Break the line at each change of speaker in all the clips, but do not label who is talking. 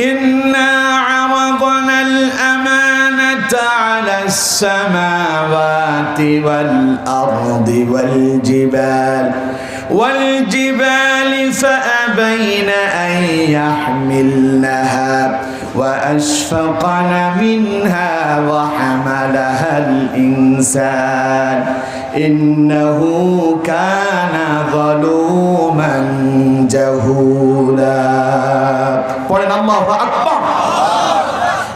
إنا عرضنا الأمانة على السماوات والأرض والجبال والجبال فأبين أن يحملنها وأشفقن منها وحملها الإنسان إنه كان ظلوما جهولا পড়েন আল্লাহু আকবার।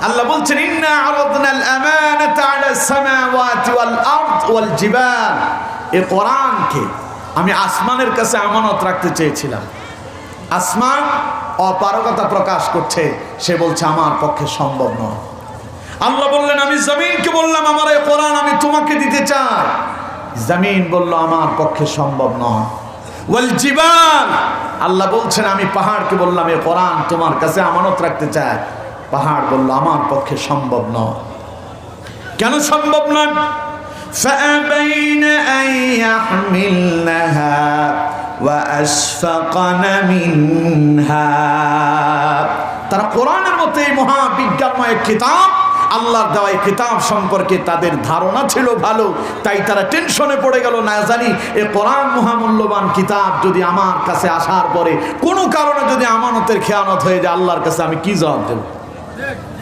আল্লাহ বলছেন, ইন্না আরাদনাল আমানাতা আলাস সামাওয়াতি ওয়াল আরদ ওয়াল জিবাল। এই কোরআনকে আমি আসমানের কাছে আমানত রাখতে চেয়েছিলাম। আসমান অপারগতা প্রকাশ করছে, সে বলছে, আমার পক্ষে সম্ভব নয়। আল্লাহ বললেন, আমি জমিনকে বললাম, আমার এই কোরআন আমি তোমাকে দিতে চাই। জমিন বলল, আমার পক্ষে সম্ভব নয়। ওয়াল জিবাল আল্লাহ বলছেন আমি পাহাড়কে বললাম এই কোরআন তোমার কাছে আমানত রাখতে চাই পাহাড় বলল আমার পক্ষে সম্ভব নয় কেন সম্ভব নয় فأبين أن يحملنها وأشفقن منها তারা কোরআনের মতো এই মহাবিজ্ঞানময় কিতাব আল্লাহর দেওয়ায় কিতাব সম্পর্কে তাদের ধারণা ছিল ভালো, তাই তারা টেনশনে পড়ে গেল, না জানি, এ কোরআন মহামূল্যবান কিতাব যদি আমার কাছে আসার পরে কোনো কারণে যদি আমানতের খেয়ানত হয়ে যায়, আল্লাহর কাছে আমি কি জবাব দেব?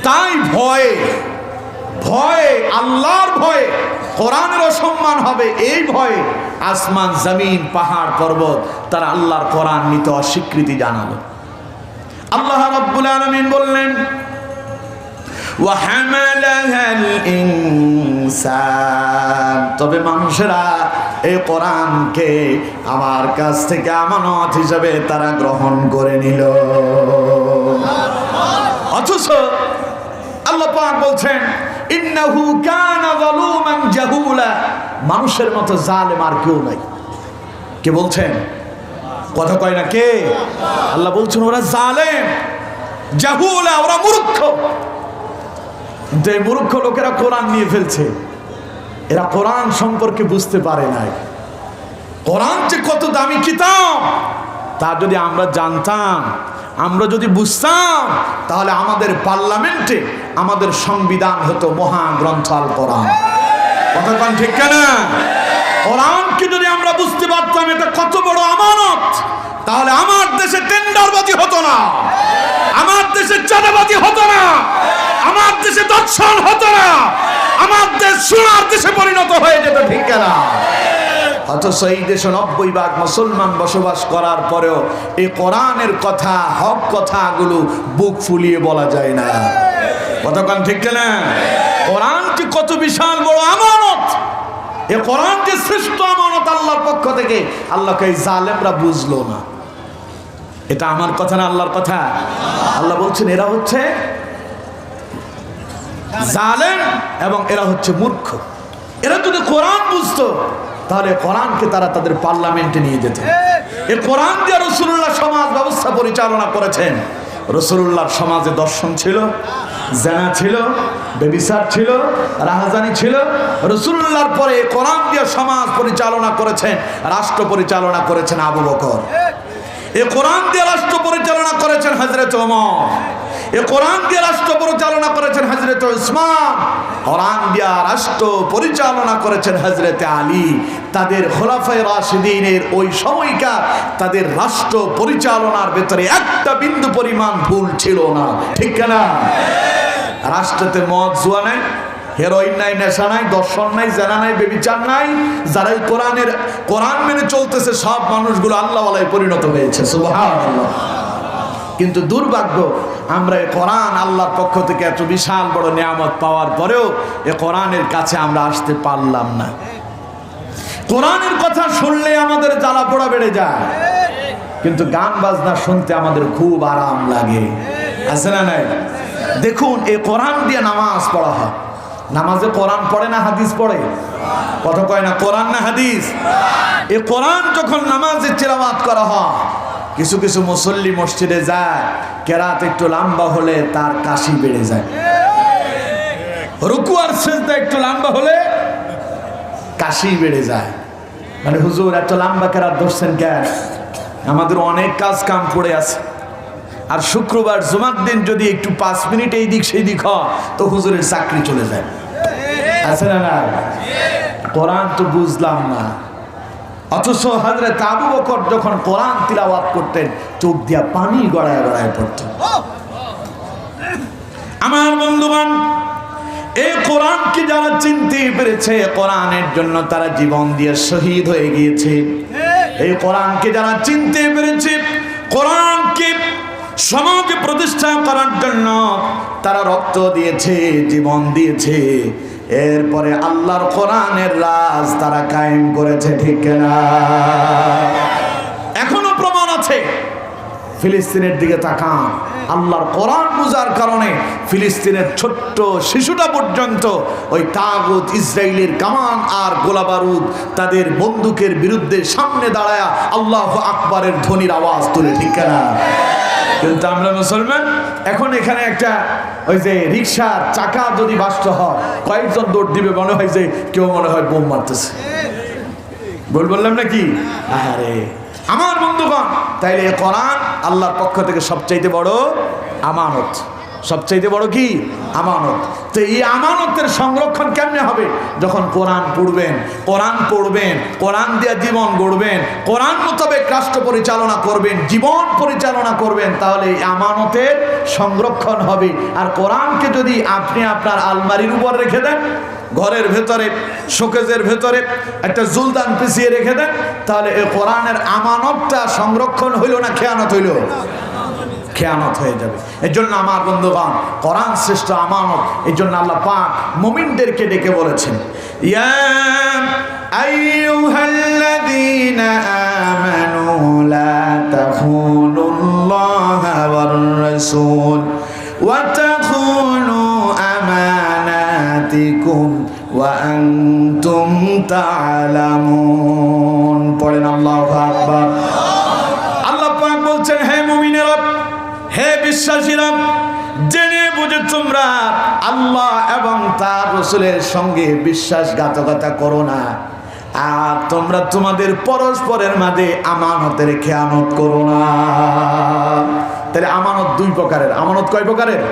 তাই ভয়ে ভয়ে, আল্লাহর ভয়ে কোরআনের সম্মান হবে, এই ভয়ে আসমান, জমিন, পাহাড়, পর্বত, তারা আল্লাহর কোরআন নিতে অস্বীকৃতি জানালো। আল্লাহ রব্বুল আলমিন বললেন তবে মানুষেরা এই কোরআনকে আমার কাছ থেকে আমানত হিসাবে তারা গ্রহণ করে নিল। অথচ আল্লাহ পাক বলছেন, ইন্নাহু কানা যালুমান জাহুলা। মানুষের মতো জালেম আর কেউ নাই। কে বলছেন? কথা কয় না কে? আল্লাহ বলছেন, ওরা জালেম, জাহুলা, ওরা মূর্খ। এই মূর্খ লোকেরা কোরআন নিয়ে ফেলছে, এরা কোরআন সম্পর্কে বুঝতে পারে নাই। কোরআন যে কত দামি কিতাব, তা যদি আমরা জানতাম, আমরা যদি বুঝতাম, তাহলে আমাদের পার্লামেন্টে আমাদের সংবিধান হতো মহাগ্রন্থ আল কোরআন। কথা কন ঠিক না কোরআনকে যদি আমরা বুঝতে পারতাম, এটা কত বড় আমানত। তাহলে আমার দেশে টেন্ডারবাজি হতো না। আমার দেশে চাঁদাবাজি হতো না। আমার দেশে দর্শন হতো না। আমার দেশ সোনার দেশে পরিণত হয়ে যেত, ঠিক না? অথচ এই দেশে নব্বই ভাগ মুসলমান বসবাস করার পরেও এই কোরআনের কথা, হক কথাগুলো বুক ফুলিয়ে বলা যায় না। কতক্ষণ ঠিক না? কোরআনটি কত বিশাল বড় আমানত? এ কোরআন যে শ্রেষ্ঠ আমানত আল্লাহর পক্ষ থেকে, আল্লাহকে এই জালেমরা বুঝলো না। এটা আমার কথা না আল্লাহর কথা? আল্লাহ বলছেন, এরা হচ্ছে জালেম এবং এরা হচ্ছে মূর্খ। এরা যদি কোরআন বুঝতো, তাহলে কোরআনকে তারা তাদের পার্লামেন্টে নিয়ে যেত। এ কোরআন দিয়ে রসুল্লাহ সমাজ ব্যবস্থা পরিচালনা করেছেন। রসুল্লাহর সমাজে দর্শন ছিল। জেনা ছিল, বেবিসার ছিল, রাহাজানি ছিল, রসুল্লাহর পরে কোরআন দিয়ে সমাজ পরিচালনা করেছেন, রাষ্ট্র পরিচালনা করেছেন আবু বকর। এ কোরআন দিয়ে রাষ্ট্র পরিচালনা করেছেন হজরত ওমর। এ কোরআন দিয়ে রাষ্ট্র পরিচালনা করেছেন হজরত উসমান। কোরআন দিয়া রাষ্ট্র পরিচালনা করেছেন হজরত আলী। তাদের খোলাফাই রাশিদিনের ওই সময়কার তাদের রাষ্ট্র পরিচালনার ভেতরে একটা বিন্দু পরিমাণ ভুল ছিল না। ঠিক না রাষ্ট্রতে মদ, জুয়া নাই হেরোইন নাই, নেশা নাই, দর্শন নাই, জেনা নাই, বেবিচার নাই যারা এই কোরআনের, কোরআন মেনে চলতেছে, সব মানুষগুলো আল্লাহওয়ালায় পরিণত হয়েছে কিন্তু দুর্ভাগ্য, আমরা এই কোরআন আল্লাহর পক্ষ থেকে এত বিশাল বড় নিয়ামত পাওয়ার পরেও এ কোরআনের কাছে আমরা আসতে পারলাম না। কোরআনের কথা শুনলে আমাদের জ্বালা পোড়া বেড়ে যায়, কিন্তু গান বাজনা শুনতে আমাদের খুব আরাম লাগে। আছে না নাই? দেখুন, এই কোরআন দিয়ে নামাজ পড়া হয়। নামাজে কোরআন পড়ে না হাদিস পড়ে? কত কয় না, কোরআন না হাদিস? এ কোরআন যখন নামাজে চেরাবাত করা হয়, কিছু কিছু মুসল্লি মসজিদে যায়, কেরাত একটু লম্বা হলে তার কাশি বেড়ে যায়। রুকু আর সেজদা একটু লম্বা হলে কাশি বেড়ে যায়। মানে হুজুর, এত লম্বা কেরাত ধরছেন কেন? আমাদের অনেক কাজ কাম পড়ে আছে। আর শুক্রবার জুমার দিন যদি একটু পাঁচ মিনিট এই দিক সেই দিক হয় তো হুজুরের চাকরি চলে যায়। আছে না না কোরআন তো বুঝলাম না। অথচ হাজরত আবু বকর যখন কোরআন তিলাওয়াত করতেন, চোখ দিয়া পানি গড়ায় গড়ায় পড়তেন আমার বন্ধুবান এই কোরআনকে যারা চিনতে পেরেছে, কোরআনের জন্য তারা জীবন দিয়ে শহীদ হয়ে গিয়েছে। এই কোরআনকে যারা চিনতে পেরেছে, কোরআনকে সমাজে প্রতিষ্ঠা করার জন্য তারা রক্ত দিয়েছে, জীবন দিয়েছে। এরপরে আল্লাহর কোরআনের রাজ তারা কায়েম করেছে, ঠিক না এখনও প্রমাণ আছে। ফিলিস্তিনের দিকে তাকান। আল্লাহর কোরআন বুঝার কারণে ফিলিস্তিনের ছোট্ট শিশুটা পর্যন্ত ওই তাগুত ইসরায়েলের কামান আর গোলাবারুদ তাদের বন্দুকের বিরুদ্ধে সামনে দাঁড়ায়া আল্লাহ আকবরের ধ্বনির আওয়াজ তুলে, ঠিক না কিন্তু আমরা মুসলমান? এখন এখানে একটা ওই যে রিক্সার চাকা যদি বাস্ট হয়, কয়েকজন দৌড় দিবে, মনে হয় যে কেউ মনে হয় বোম মারতেছে। বল বললাম নাকি? আরে আমার বন্ধুগণ, তাইলে কোরআন আল্লাহর পক্ষ থেকে সবচাইতে বড় আমানত। সবচাইতে বড় কি? আমানত। তো এই আমানতের সংরক্ষণ কেমনে হবে? যখন কোরআন পড়বেন কোরআন পড়বেন, কোরআন দিয়ে জীবন গড়বেন, কোরআন মোতাবেক রাষ্ট্র পরিচালনা করবেন, জীবন পরিচালনা করবেন, তাহলে এই আমানতের সংরক্ষণ হবে। আর কোরআনকে যদি আপনি আপনার আলমারির উপর রেখে দেন, ঘরের ভেতরে, শোকেজের ভেতরে একটা জুলদান পিছিয়ে রেখে দেন, তাহলে এই কোরআনের আমানতটা সংরক্ষণ হইল না খেয়ানত হইল? খেয়ানত হয়ে যাবে। এর জন্য আমার বন্ধুগণ, কোরআন শ্রেষ্ঠ আমানত এই জন্য আল্লাহ পাক মুমিনদেরকে ডেকে বলেছেন পড়েন আল্লাহু আকবার। বিশ্বাসীরা জেনে বুঝে তোমরা আল্লাহ এবং তার রসুলের সঙ্গে বিশ্বাসঘাতকতা করো না। আর তোমরা তোমাদের পরস্পরের মাঝে আমানতের খেয়ানত করো না। তাহলে আমানত দুই প্রকারের। আমানত কয় প্রকারের?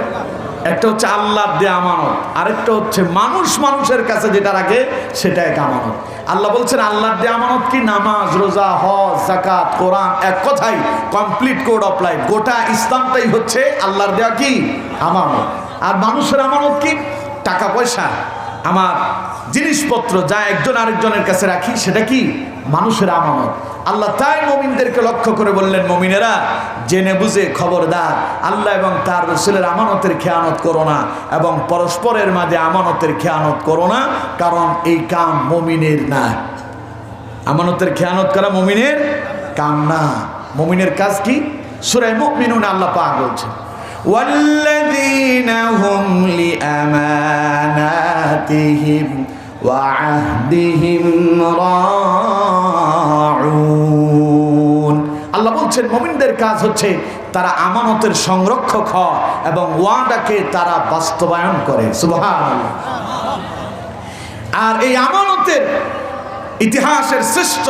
একটা হচ্ছে আল্লাহর দেয়া আমানত, আরেকটা হচ্ছে মানুষ মানুষের কাছে যেটা রাখে সেটা এক আমানত। আল্লাহ বলছেন, আল্লাহর দেয়া আমানত কি? নামাজ, রোজা, হজ জাকাত কোরআন, এক কথাই কমপ্লিট কোড অফ লাইফ গোটা ইসলামটাই হচ্ছে আল্লাহর দেয়া কি? আমানত। আর মানুষের আমানত কি? টাকা পয়সা আমার জিনিসপত্র যা একজন আরেকজনের কাছে রাখি, সেটা কি? মানুষের আমানত। আল্লাহ তাই মমিনদেরকে লক্ষ্য করে বললেন, মমিনেরা, জেনে বুঝে খবরদার। আল্লাহ এবং তার রসুলের আমানতের খেয়ানত করো না এবং পরস্পরের মাঝে আমানতের খেয়ানত করো না, কারণ এই কাম মমিনের না। আমানতের খেয়ানত করা মমিনের কাম না। মমিনের কাজ কি? সুরাই মুমিনুন আল্লাহ পাক বলছেন। والذين هم لأماناتهم وعهدهم راعون আল্লাহ বলছেন মমিনদের কাজ হচ্ছে তারা আমানতের সংরক্ষক হয় এবং ওয়াদাকে তারা বাস্তবায়ন করে সুবহানাল্লাহ আর এই আমানতের ইতিহাসের শ্রেষ্ঠ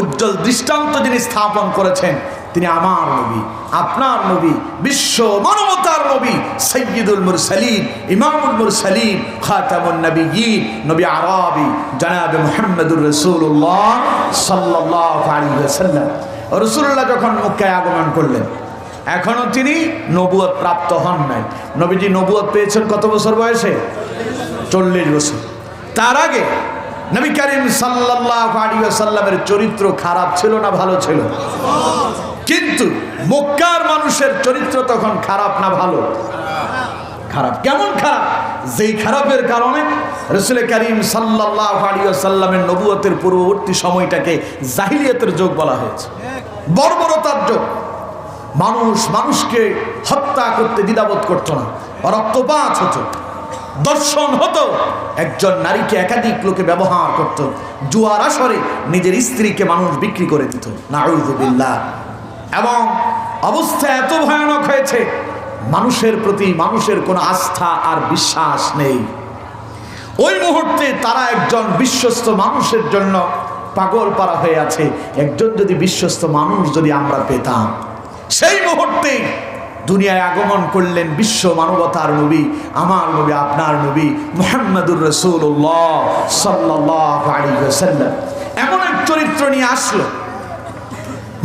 উজ্জ্বল দৃষ্টান্ত যিনি স্থাপন করেছেন তিনি আমার নবী, আপনার নবী, বিশ্ব মানবতার নবী সৈয়দুল মুরসালিন, ইমামুল মুরসালিন, খাতামুন নবীয়িন, নবী আরবি, জনাবে মুহাম্মদুর রাসূলুল্লাহ সাল্লাল্লাহু আলাইহি ওয়াসাল্লাম। রাসূলুল্লাহ যখন মক্কায় আগমন করলেন এখনও তিনি নবুয়ত প্রাপ্ত হন নাই। নবীজি নবুয়ত পেয়েছেন কত বছর বয়সে? চল্লিশ বছর। তার আগে নবী করিম ওয়াসাল্লামের চরিত্র খারাপ ছিল না ভালো ছিল? কিন্তু মক্কার মানুষের চরিত্র তখন খারাপ না ভালো? খারাপ। কেমন খারাপ? যেই খারাপের কারণে রসুল করিম ওয়াসাল্লামের নবুয়তের পূর্ববর্তী সময়টাকে জাহিলিয়াতের যুগ বলা হয়েছে। বর্বরতার যুগ। মানুষ মানুষকে হত্যা করতে দ্বিধাবোধ করতো না। রক্তপাত হতো। দর্শন হতো। একজন নারীকে একাধিক লোকে ব্যবহার করত। জুয়ার আসরে নিজের স্ত্রীকে মানুষ বিক্রি করে দিত। নাউজুবিল্লাহ এবং অবস্থা এত ভয়ানক হয়েছে, মানুষের প্রতি মানুষের কোনো আস্থা আর বিশ্বাস নেই। ওই মুহূর্তে তারা একজন বিশ্বস্ত মানুষের জন্য পাগল পারা হয়ে আছে। একজন যদি বিশ্বস্ত মানুষ যদি আমরা পেতাম। সেই মুহূর্তে দুনিয়ায় আগমন করলেন বিশ্ব মানবতার নবী, আমার নবী, আপনার নবী মোহাম্মদুর রসুল্লাহ সাল্লাহ এমন এক চরিত্র নিয়ে আসলো।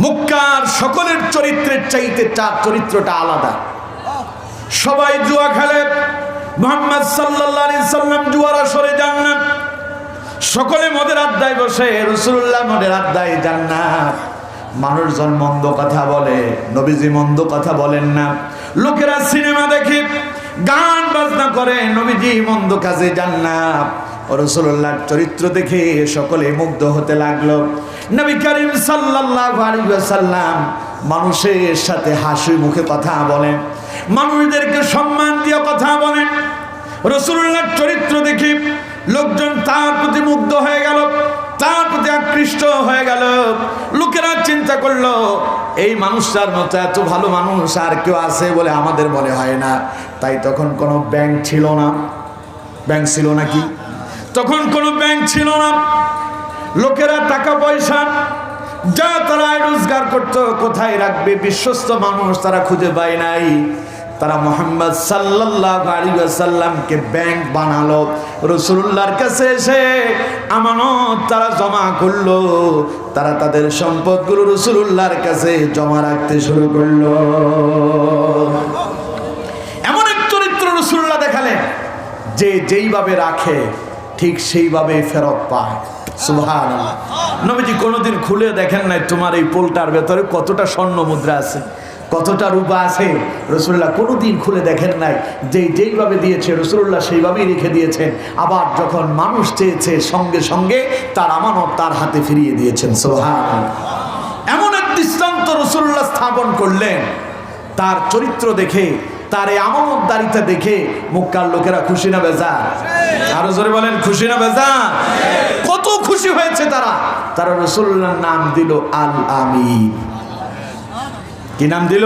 মুক্কার সকলের চরিত্রের চাইতে তার চরিত্রটা আলাদা। সবাই জুয়া খেলে, মোহাম্মদ আলাইহি সাল্লাম জুয়ার আসরে যান না। সকলে মদের আড্ডায় বসে রসুল্লাহ মদের আড্ডায় যান না। মানুষজন মন্দ কথা বলে, নবীজি মন্দ কথা বলেন না। লোকেরা সিনেমা দেখে, গান বাজনা করে, নবীজি মন্দ কাজে যান না। রসুল্লাহর চরিত্র দেখে সকলে মুগ্ধ হতে লাগল। নবী করিম ওয়াসাল্লাম মানুষের সাথে হাসি মুখে কথা বলেন, মানুষদেরকে সম্মান দিয়ে কথা বলেন। রসুল্লাহর চরিত্র দেখে লোকজন তার প্রতি মুগ্ধ হয়ে গেল। তার প্রতি আকৃষ্ট হয়ে গেল। লোকেরা চিন্তা করল, এই মানুষটার মতো এত ভালো মানুষ আর কেউ আছে বলে আমাদের মনে হয় না। তাই তখন কোনো ব্যাংক ছিল না। ব্যাংক ছিল নাকি? তখন কোনো ব্যাংক ছিল না। লোকেরা টাকা পয়সা, যা তারা রোজগার করত, কোথায় রাখবে? বিশ্বস্ত মানুষ তারা খুঁজে পায় নাই। তারা মোহাম্মদ সাল্লাহ সাল্লামকে ব্যাংক বানালো। রসুল্লাহর কাছে এসে আমানত তারা জমা করল। তারা তাদের সম্পদগুলো রসুল্লাহর কাছে জমা রাখতে শুরু করল। এমন এক চরিত্র রসুল্লাহ দেখালেন, যে যেইভাবে রাখে, ঠিক সেইভাবে ফেরত পায়। সুভান নবীজি কোনোদিন খুলে দেখেন নাই, তোমার এই পোলটার ভেতরে কতটা স্বর্ণ মুদ্রা আছে? কতটা রূপা আছে? রসুল্লাহ কোনোদিন খুলে দেখেন নাই। যে যেইভাবে দিয়েছে, রসুল্লাহ সেইভাবেই রেখে দিয়েছেন। আবার যখন মানুষ চেয়েছে সঙ্গে সঙ্গে, তার আমানত তার হাতে ফিরিয়ে দিয়েছেন। সোহান এমন এক দৃষ্টান্ত রসুল্লাহ স্থাপন করলেন। তার চরিত্র দেখে, তার এই আমানতদারিতা দেখে মুক্কার লোকেরা খুশি না বেজা আরও জোরে বলেন, খুশি না বেজা কত খুশি হয়েছে তারা? তারা রসুল্লাহর নাম দিল আল আমিন কি নাম দিল?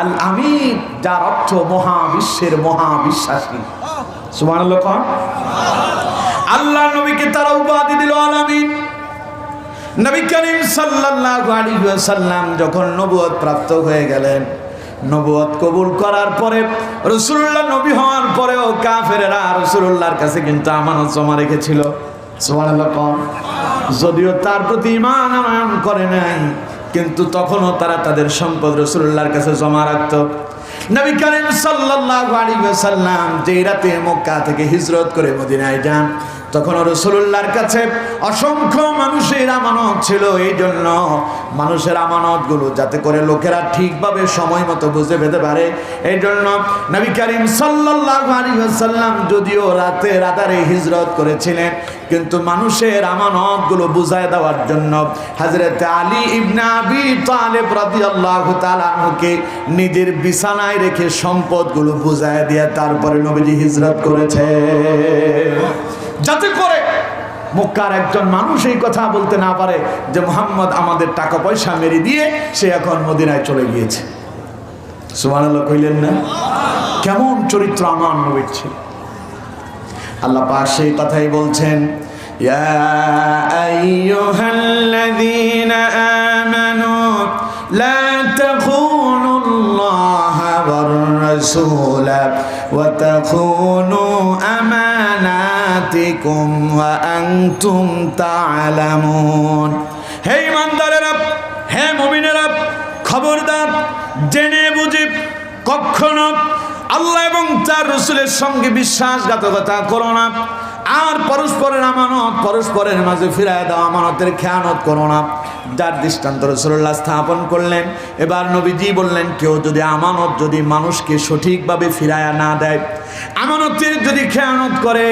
আল আমিন, যার অর্থ মহাবিশ্বের মহাবিশ্বাসী। সুমান আল্লাহ নবীকে তারা উপাধি দিল আল আমিন। নবী করিম সাল্লাল্লাহু আলাইহি ওয়াসাল্লাম যখন নবুয়ত প্রাপ্ত হয়ে গেলেন নবুয়ত কবুল করার পরে রসুল্লাহ নবী হওয়ার পরেও কাফেরেরা রসুল্লাহর কাছে কিন্তু আমানত জমা রেখেছিল। সুবহানাল্লাহ যদিও তার প্রতি ইমান আনয়ন করে নাই কিন্তু তখনও তারা তাদের সম্পদ রসুল্লাহর কাছে জমা রাখত। নবী করিম সাল্লাল্লাহু আলাইহি ওয়াসাল্লাম যেই রাতে মক্কা থেকে হিজরত করে মদিনায় যান তখন রসুল্লাহর কাছে অসংখ্য মানুষের আমানত ছিল এই জন্য মানুষের আমানতগুলো যাতে করে লোকেরা ঠিকভাবে সময় মতো বুঝে পেতে পারে। এই জন্য নবী করিম ওয়াসাল্লাম যদিও রাতে রাতারে হিজরত করেছিলেন, কিন্তু মানুষের আমানতগুলো বুঝায় দেওয়ার জন্য হযরত আলী ইবনে আবি নিজের বিছানায় রেখে সম্পদগুলো বুঝায় দিয়ে তারপরে নবীজি হিজরত করেছে যাতে করে মক্কার একজন মানুষ এই কথা বলতে না পারে যে মোহাম্মদ আমাদের টাকা পয়সা মেরে দিয়ে সে এখন মদিনায় চলে গিয়েছে। সুমান কইলেন না? কেমন চরিত্র আমার নবীর ছিল। আল্লাহ পাক সেই কথাই বলছেন, ইয়া ওয়ার রাসূলা ওয়া তাখুনু আমানাতিকুম ওয়া আনতুম তা'লামুন হে মুমিনেরা, খবরদার, জেনে বুঝে, কখনো আল্লাহ এবং তার রসুলের সঙ্গে বিশ্বাসঘাতকতা করো না, আর পরস্পরের আমানত, পরস্পরের মাঝে ফিরায় দাও, আমানতের খেয়ানত করো না। যার দৃষ্টান্ত রসুল্লাহ স্থাপন করলেন। এবার নবীজি বললেন, কেউ যদি আমানত, যদি মানুষকে সঠিকভাবে ফিরায়া না দেয়, আমানতের যদি খেয়ানত করে,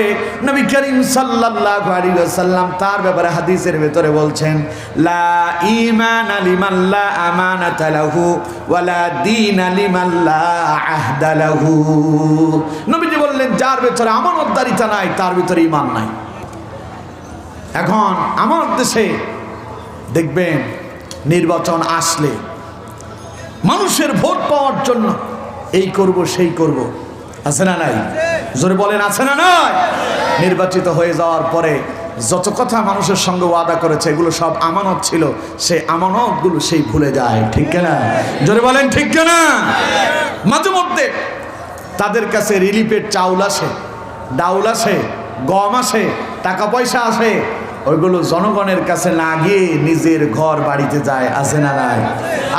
নবী করিম সাল্লাল্লাহু আলাইহি ওয়াসাল্লাম তার ব্যাপারে হাদিসের ভেতরে বলছেন, লা ঈমান লিমান লা আমানাতা লাহু ওয়ালা দীন লিমান লা আহদা নবীজি বললেন, যার ভেতরে আমানতদারিতা নাই, তার ভিতরে ঈমান নাই। এখন আমার দেশে দেখবেন নির্বাচন আসলে মানুষের ভোট পাওয়ার জন্য এই করব, সেই করব। আছে না নাই? জোরে বলেন, আছে না নাই? নির্বাচিত হয়ে যাওয়ার পরে যত কথা মানুষের সঙ্গে ওয়াদা করেছে, এগুলো সব আমানত ছিল, সে আমানতগুলো সেই ভুলে যায়, ঠিক না জোরে বলেন, ঠিক না মাঝে মধ্যে তাদের কাছে রিলিফের চাউল আসে, ডাউল আসে, গম আসে, টাকা পয়সা আসে ওইগুলো জনগণের কাছে না গিয়ে নিজের ঘর বাড়িতে যায়, আছে না নাই?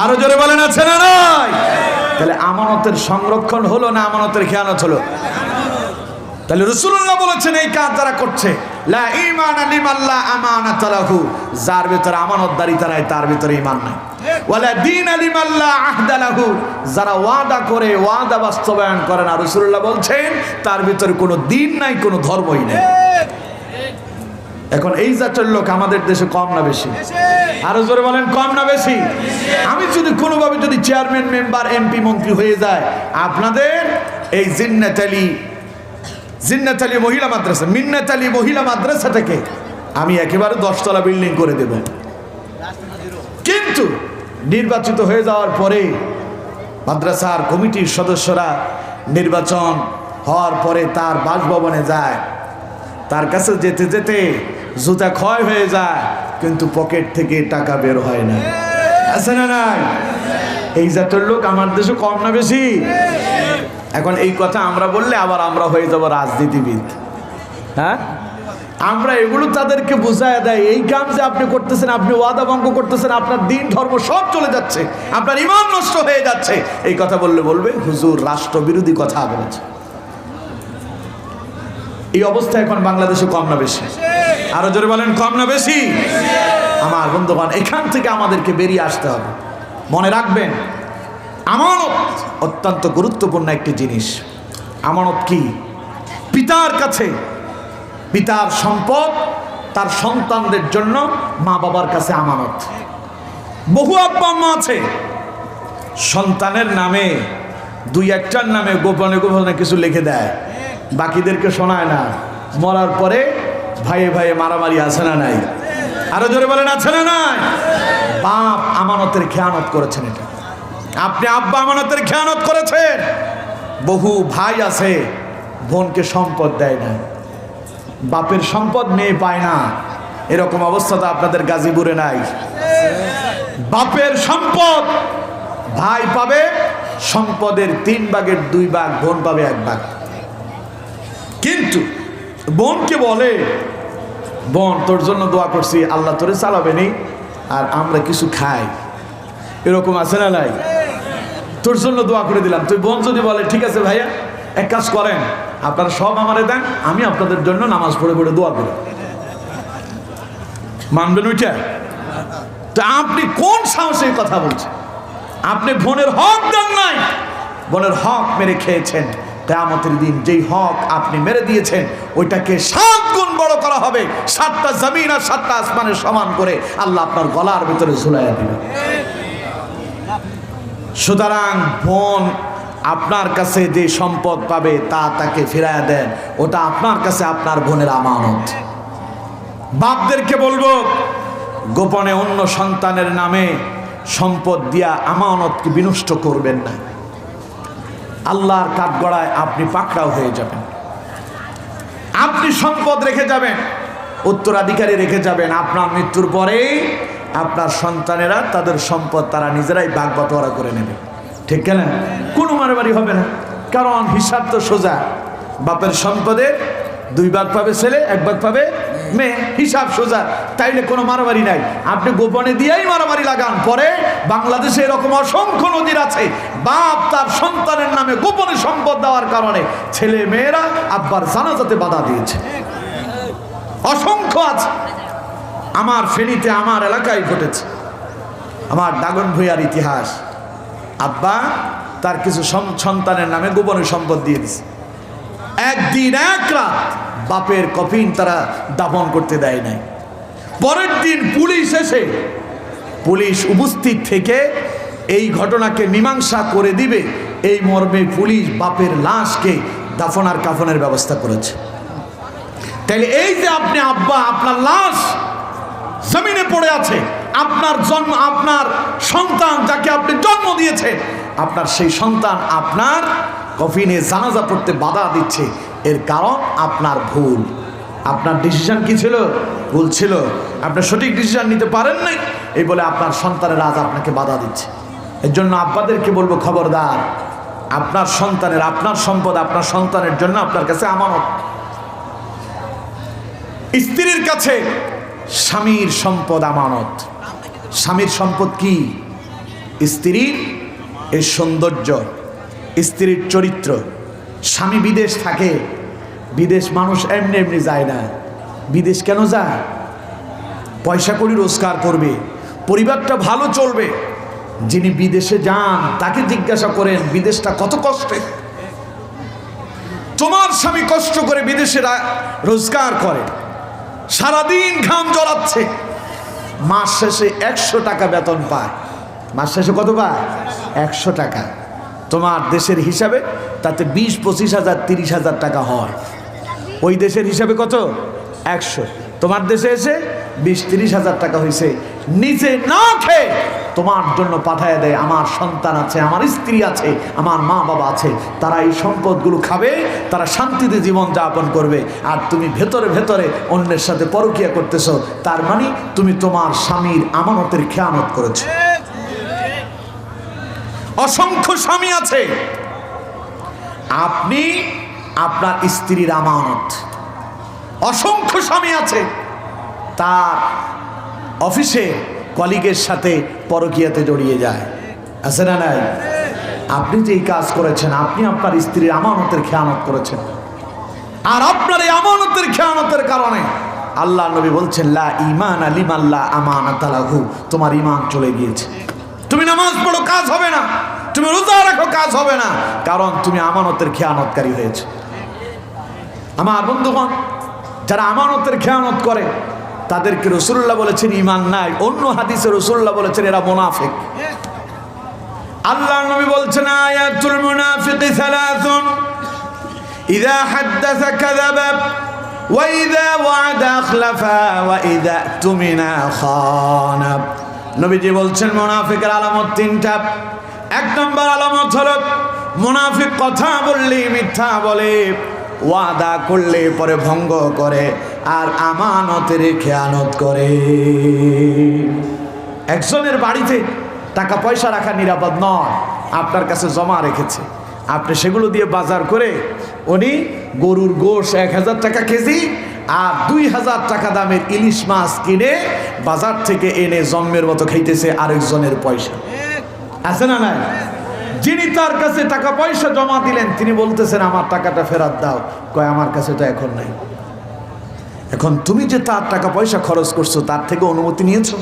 আরও জোরে বলেন, আছে না নাই? তাহলে আমানতের সংরক্ষণ হলো না আমানতের খেয়ানত হলো? তাহলে রসুল্লাহ বলেছেন, এই কাজ যারা করছে যার ভিতরে আমানতদারিতা নাই তার ভিতরে ঈমান নাই। যারা ওয়াদা করে, ওয়াদা বাস্তবায়ন করে না রসুল্লাহ বলছেন, তার ভিতরে কোনো দিন নাই, কোনো ধর্মই নেই। এখন এই জাতের লোক আমাদের দেশে কম না বেশি? আরও জোরে বলেন, কম না বেশি? আমি যদি কোনোভাবে যদি চেয়ারম্যান, মেম্বার, এমপি, মন্ত্রী হয়ে যায়, আপনাদের এই জিন্নাত আলী জিন্নাত আলী মহিলা মাদ্রাসা মিন্নাত আলী মহিলা মাদ্রাসা থেকে আমি একেবারে দশতলা বিল্ডিং করে দেব। কিন্তু নির্বাচিত হয়ে যাওয়ার পরে মাদ্রাসার কমিটির সদস্যরা নির্বাচন হওয়ার পরে তার বাসভবনে যায়, তার কাছে যেতে যেতে জুতা ক্ষয় হয়ে যায়, কিন্তু পকেট থেকে টাকা বের হয় না। আছে না নাই? এই জাতের লোক আমার দেশে কম না বেশি? এখন এই কথা আমরা বললে আবার আমরা হয়ে যাব রাজনীতিবিদ। হ্যাঁ? আমরা এগুলো তাদেরকে বোঝায় দেয়, এই কাম যে আপনি করতেছেন, আপনি ওয়াদা ভঙ্গ করতেছেন, আপনার দিন, ধর্ম সব চলে যাচ্ছে, আপনার ইমান নষ্ট হয়ে যাচ্ছে। এই কথা বললে বলবে, হুজুর রাষ্ট্রবিরোধী কথা বলেছে। এই অবস্থা এখন বাংলাদেশে কম না বেশি। আরও জোরে বলেন, কম না বেশি? আমার বন্ধুগণ, এখান থেকে আমাদেরকে বেরিয়ে আসতে হবে। মনে রাখবেন, আমানত অত্যন্ত গুরুত্বপূর্ণ একটি জিনিস। আমানত কি? পিতার কাছে। পিতার সম্পদ তার সন্তানদের জন্য মা বাবার কাছে আমানত। বহু আব্বা আম্মা আছে। সন্তানের নামে দুই একটার নামে গোপনে গোপনে কিছু লিখে দেয়। বাকিদেরকে শোনায় না। মরার পরে ভাইয়ে ভাইয়ে মারামারি আছে না নাই? আরও জোরে বলেন, আছে না নাই? বাপ আমানতের খেয়ানত করেছেন এটা। আপনি আব্বা আমানতের খেয়ানত করেছেন। বহু ভাই আছে, বোনকে সম্পদ দেয় না। বাপের সম্পদ মেয়ে পায় না। এরকম অবস্থা তো আপনাদের গাজীপুরে নাই। বাপের সম্পদ ভাই পাবে, সম্পদের তিন ভাগের দুই ভাগ, বোন পাবে এক ভাগ। কিন্তু বোনকে বলে, বোন, তোর জন্য দোয়া করছি, আল্লাহ তোরে চালাবে নেই, আর আমরা কিছু খাই। এরকম আছে না নাই? তোর জন্য দোয়া করে দিলাম। তুই বোন যদি বলে, ঠিক আছে ভাইয়া, এক কাজ করেন, আপনারা সব আমারে দেন, আমি আপনাদের জন্য নামাজ পড়ে পড়ে দোয়া করি। মানবেন ওইটা? তো আপনি কোন সাহসে কথা বলছেন? আপনি বোনের হক দেন নাই। বোনের হক মেরে খেয়েছেন। কেয়ামতের দিন যেই হক আপনি মেরে দিয়েছেন, ওইটাকে সাত গুণ বড় করা হবে। সাতটা জমিন আর সাতটা আসমানের সমান করে আল্লাহ আপনার গলার ভিতরে ঝুলাইয়া দিবে সুতরাং বোন, আপনার কাছে যে সম্পদ পাবে তা তাকে ফিরাইয়া দেন। ওটা আপনার কাছে আপনার বোনের আমানত। বাপদেরকে বলব, গোপনে অন্য সন্তানের নামে সম্পদ দিয়া আমানতকে বিনষ্ট করবেন না। আল্লাহর কাঠগড়ায় আপনি পাকড়াও হয়ে যাবেন। আপনি সম্পদ রেখে যাবেন, উত্তরাধিকারী রেখে যাবেন। আপনার মৃত্যুর পরেই আপনার সন্তানেরা তাদের সম্পদ তারা নিজেরাই বাগ বাটোয়ারা করে নেবে। ঠিক কেন? কোনো মারামারি হবে না। কারণ হিসাব তো সোজা। বাপের সম্পদের দুই ভাগ পাবে ছেলে, এক ভাগ পাবে মেয়ে, হিসাব সোজা। তাইলে কোনো মারামারি নাই। আপনি গোপনে দিয়েই মারামারি লাগান। পরে বাংলাদেশে এরকম অসংখ্য নদীর আছে। বাপ তার সন্তানের নামে গোপনে সম্পদ দেওয়ার কারণে ছেলে মেয়েরা আব্বার জানাজাতে বাধা দিয়েছে। অসংখ্য আছে। আমার ফেনীতে, আমার এলাকায় ঘটেছে। আমার দাগন ভূঁইয়ার ইতিহাস। আব্বা তার কিছু সন্তানের নামে গোপনে সম্পদ দিয়ে দিছে। একদিন, এক রাত বাপের কফিন তারা দাফন করতে দেয় নাই। পরের দিন পুলিশ এসে, পুলিশ উপস্থিত থেকে এই ঘটনাকে মীমাংসা করে দিবে। এই মর্মে পুলিশ বাপের লাশকে দাফনার কাফনের ব্যবস্থা করেছে। তাহলে এই যে আপনি আব্বা, আপনার লাশ জমিনে পড়ে আছে, আপনার জন্ম, আপনার সন্তান যাকে আপনি জন্ম দিয়েছেন, আপনার সেই সন্তান আপনার কফিনে জানাজা পড়তে বাধা দিচ্ছে এর কারণ আপনার ভুল। আপনার ডিসিশন কি ছিল? ভুল ছিল। আপনি সঠিক ডিসিশন নিতে পারেন নাই, এই বলে আপনার সন্তানের আজ আপনাকে বাধা দিচ্ছে। এর জন্য আব্বাদেরকে বলব, খবরদার, আপনার সন্তানের, আপনার সম্পদ আপনার সন্তানের জন্য আপনার কাছে আমানত। স্ত্রীর কাছে স্বামীর সম্পদ আমানত। স্বামীর সম্পদ কি? স্ত্রীর এই সৌন্দর্য, স্ত্রীর চরিত্র। স্বামী বিদেশ থাকে, বিদেশ মানুষ এমনি এমনি যায় না। বিদেশ কেন যায়? পয়সা করি রোজগার করবে, পরিবারটা ভালো চলবে। যিনি বিদেশে যান, তাকে জিজ্ঞাসা করেন, বিদেশটা কত কষ্টে? তোমার স্বামী কষ্ট করে বিদেশে রোজগার করে। সারাদিন ঘাম জড়াচ্ছে। মাস শেষে একশো টাকা বেতন পায়। মাস শেষে কত পায়? একশো টাকা। তোমার দেশের হিসাবে তাতে বিশ, পঁচিশ হাজার, তিরিশ হাজার টাকা হয়। ওই দেশের হিসাবে কত? একশো। তোমার দেশে এসে বিশ, তিরিশ হাজার টাকা হয়েছে নিজে না খেয়ে তোমার জন্য পাঠায় দেয়। আমার সন্তান আছে, আমার স্ত্রী আছে, আমার মা বাবা আছে। তারা এই সম্পদগুলো খাবে, তারা শান্তিতে জীবন যাপন করবে। আর তুমি ভেতরে ভেতরে অন্যের সাথে পরকিয়া করতেছো। তার মানে তুমি তোমার স্বামীর আমানতের খেয়ানত করেছ। অসংখ্য স্বামী আছে। আপনি আপনার স্ত্রীর আমানত। অসংখ্য স্বামী আছে। তার অফিসে কলিগের সাথে পরকীয়াতে জড়িয়ে যায়। আছে না নাই? আপনি যে কাজ করেছেন, আপনি আপনার স্ত্রীর আমানতের খেয়ানত করেছেন। আর আপনার এই আমানতের খেয়ানতের কারণে আল্লাহ নবী বলছেন, লা ইমান আলিম আল্লাহ আমানাত তোমার ইমান চলে গিয়েছে। নামাজ পড়ো, কাজ হবে না। তুমি রোজা রাখো, কাজ হবে না। কারণ তুমি আমানতের খেয়ানতকারী হয়েছে। আমার বন্ধুগণ, যারা আমানতের খেয়ানত করে, তাদেরকে রসুল্লাহ বলেছেন ইমান নাই। অন্য হাদিসে রসুল্লাহ বলেছেন, এরা মোনাফেক। আল্লাহ নবী বলছেন, আয়াতুল মুনাফিকি সালাসুন। ইযা হাদ্দাসা কাযাবা ওয়া ইযা ওয়া'আদা আখলাফা ওয়া ইযা তুমিনা খানা। নবীজি বলছেন, মুনাফিকের আলামত তিনটা। এক নম্বর আলামত হলো, মুনাফিক কথা বললে মিথ্যা বলে, ওয়াদা করলে পরে ভঙ্গ করে, আর আমানতের খেয়ানত করে। একজনের বাড়িতে টাকা পয়সা রাখা নিরাপদ নয়, আপনার কাছে জমা রেখেছে। আপনি সেগুলো দিয়ে বাজার করে, উনি গরুর গোশ এক হাজার টাকা কেজি আর দুই হাজার টাকা দামের ইলিশ মাছ কিনে বাজার থেকে এনে জন্মের মতো খাইতেছে আরেকজনের পয়সা। আছে না নাই? যিনি তার কাছে টাকা পয়সা জমা দিলেন, তিনি বলতেছেন, আমার টাকাটা ফেরত দাও। কয়, আমার কাছে তো এখন নাই। এখন তুমি যে তার টাকা পয়সা খরচ করছ, তার থেকে অনুমতি নিয়েছো?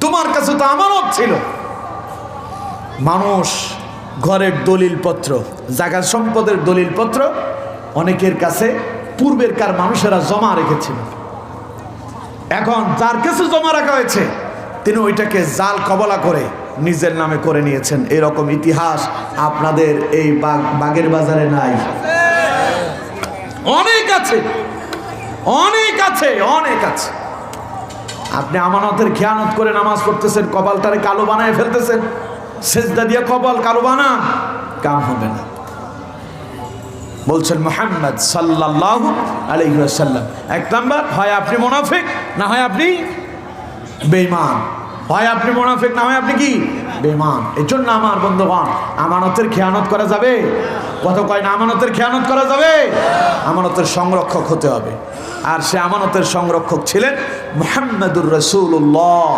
তোমার কাছে তো আমানত ছিল। মানুষ ঘরের দলিলপত্র জায়গা সম্পদের দলিলপত্র অনেকের কাছে পূর্বের কার মানুষেরা জমা রেখেছিল। এখন যার কাছে জমা রাখা হয়েছে, তিনি ওইটাকে জাল কবলা করে নিজের নামে করে নিয়েছেন। এরকম ইতিহাস আপনাদের এই বাগ, বাগের বাজারে নাই। অনেক আছে অনেক আছে অনেক আছে। আপনি আমানতের খেয়ানত করে নামাজ পড়তেছেন, কপালটারে কালো বানায় ফেলতেছেন। সেজদা দিয়ে কপাল কালো বানান, কাম হবে না। বলছেন মোহাম্মদ সাল্লাহ আলহিসাল্লাম এক নাম্বার হয় আপনি মোনাফিক না হয় আপনি বেইমান হয় আপনি মোনাফিক না হয় আপনি কি? বেমান এর জন্য আমার বন্ধুগণ, আমানতের খেয়ানত করা যাবে। কত কয় না, আমানতের খেয়ানত করা যাবে? আমানতের সংরক্ষক হতে হবে। আর সে আমানতের সংরক্ষক ছিলেন মোহাম্মদুর রসুল্লাহ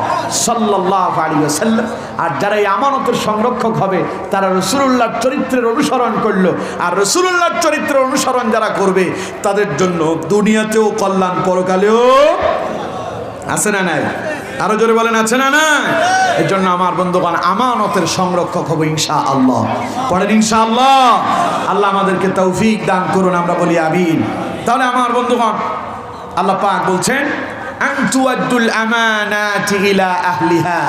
সাল্লাহ আলী সাল্লাম আর যারা এই আমানতের সংরক্ষক হবে, তারা রসুল্লাহর চরিত্রের অনুসরণ করল। আর রসুল্লাহর চরিত্রের অনুসরণ যারা করবে, তাদের জন্য দুনিয়াতেও কল্যাণ পরকালেও আছে না নাই? আরও জোরে বলেন, আছে না না এর জন্য আমার বন্ধুগণ, আমানতের সংরক্ষক হব ইনশা আল্লাহ পড়েন ইনশা আল্লাহ আল্লাহ আমাদেরকে তৌফিক দান করুন, আমরা বলি আমিন। তাহলে আমার বন্ধুগণ, আল্লাহ পাক বলছেন, আন তুআদ্দুল আমানাতি ইলা আহলিহা।